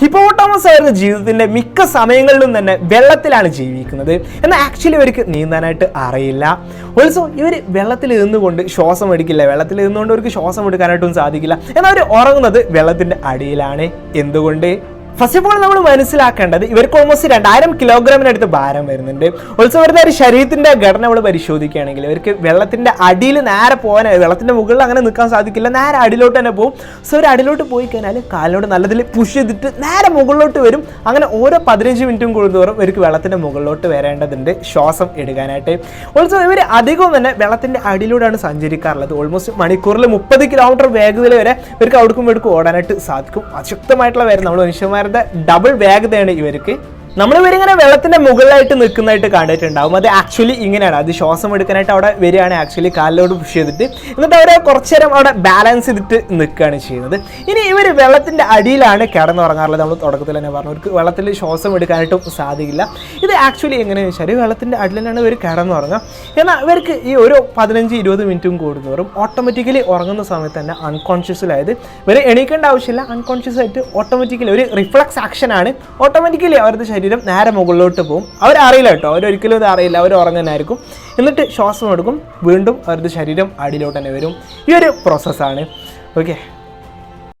ഹിപ്പോട്ടോമസ് അവരുടെ ജീവിതത്തിന്റെ മിക്ക സമയങ്ങളിലും തന്നെ വെള്ളത്തിലാണ് ജീവിക്കുന്നത്. എന്നാൽ ആക്ച്വലി ഇവർക്ക് നീന്താനായിട്ട് അറിയില്ല. ഓൾസോ ഇവർ വെള്ളത്തിൽ നിന്നുകൊണ്ട് ശ്വാസം എടുക്കില്ല. വെള്ളത്തിൽ നിന്നുകൊണ്ട് അവർക്ക് ശ്വാസം എടുക്കാനായിട്ടും സാധിക്കില്ല. എന്നാൽ അവർ ഉറങ്ങുന്നത് വെള്ളത്തിന്റെ അടിയിലാണ്. എന്തുകൊണ്ട്? ഫസ്റ്റ് ഓഫ് ഓൾ നമ്മൾ മനസ്സിലാക്കേണ്ടത് ഇവർക്ക് ഓൾമോസ്റ്റ് രണ്ടായിരം കിലോഗ്രാമിനടുത്ത് ഭാരം വരുന്നുണ്ട്. ഓൾസോ അവരുടെ ഒരു ശരീരത്തിന്റെ ഘടന നമ്മൾ പരിശോധിക്കുകയാണെങ്കിൽ ഇവർക്ക് വെള്ളത്തിന്റെ അടിയിൽ നേരെ പോകാൻ വെള്ളത്തിന്റെ മുകളിൽ അങ്ങനെ നിൽക്കാൻ സാധിക്കില്ല. നേരെ അടിയിലോട്ട് തന്നെ പോകും. സോ ഒരു അടിയിലോട്ട് പോയി കഴിഞ്ഞാൽ കാലിനോട് നല്ലതിൽ പുഷ് ചെയ്തിട്ട് നേരെ മുകളിലോട്ട് വരും. അങ്ങനെ ഓരോ പതിനഞ്ച് മിനിറ്റും കൂടുന്തോറും ഇവർക്ക് വെള്ളത്തിന്റെ മുകളിലോട്ട് വരേണ്ടതുണ്ട് ശ്വാസം എടുക്കാനായിട്ട്. ഓൾസോ ഇവർ അധികവും തന്നെ വെള്ളത്തിന്റെ അടിയിലൂടെയാണ് സഞ്ചരിക്കാറുള്ളത്. ഓൾമോസ്റ്റ് മണിക്കൂറിൽ മുപ്പത് കിലോമീറ്റർ വേഗതയിൽ വരെ ഇവർക്ക് അവിടേക്കും ഇവിടേക്കും ഓടാനായിട്ട് സാധിക്കും. അശക്തമായിട്ടുള്ള വരെ നമ്മൾ മനുഷ്യന്മാരുടെ ഡബിൾ വേഗതയാണ് ഇവർക്ക് നമ്മൾ ഇവരിങ്ങനെ വെള്ളത്തിന്റെ മുകളിലായിട്ട് നിൽക്കുന്നതായിട്ട് കണ്ടിട്ടുണ്ടാവും. അത് ആക്ച്വലി ഇങ്ങനെയാണ്. അത് ശ്വാസം എടുക്കാനായിട്ട് അവിടെ വരികയാണ്. ആക്ച്വലി കാലിലോട് പുഷ് ചെയ്തിട്ട്. എന്നിട്ട് അവരെ കുറച്ചു നേരം അവിടെ ബാലൻസ് ചെയ്തിട്ട് നിൽക്കുകയാണ് ചെയ്യുന്നത്. ഇനി ഇവർ വെള്ളത്തിന്റെ അടിയിലാണ് കിടന്നുറങ്ങാറുള്ളത്. നമ്മൾ തുടക്കത്തിൽ തന്നെ പറഞ്ഞു. അവർക്ക് വെള്ളത്തിൽ ശ്വാസം എടുക്കാനായിട്ടും സാധിക്കില്ല ഇത് ആക്ച്വലി എങ്ങനെയാണെന്ന് വെച്ചാൽ വെള്ളത്തിന്റെ അടിയിലാണ് ഇവർ കിടന്നുറങ്ങുക. എന്നാൽ ഇവർക്ക് ഈ ഒരു പതിനഞ്ച് ഇരുപത് മിനിറ്റും കൂടുന്നവരും ഓട്ടോമാറ്റിക്കലി ഉറങ്ങുന്ന സമയത്ത് തന്നെ അൺകോൺഷ്യസിലായത് ഇവർ എണീക്കേണ്ട ആവശ്യമില്ല. അൺകോൺഷ്യസ് ആയിട്ട് ഓട്ടോമാറ്റിക്കലി ഒരു റിഫ്ലക്സ് ആക്ഷൻ ആണ്. ഓട്ടോമാറ്റിക്കലി അവരുടെ ശരീരം നേരെ മുകളിലോട്ട് പോകും അവരറിയില്ല കേട്ടോ. അവരൊരിക്കലും ഇത് അറിയില്ല. അവർ ഉറങ്ങുന്നതായിരിക്കും. എന്നിട്ട് ശ്വാസം എടുക്കും. വീണ്ടും അവരുടെ ശരീരം അടിയിലോട്ട് തന്നെ വരും. ഈ ഒരു പ്രോസസ്സാണ് ഓക്കെ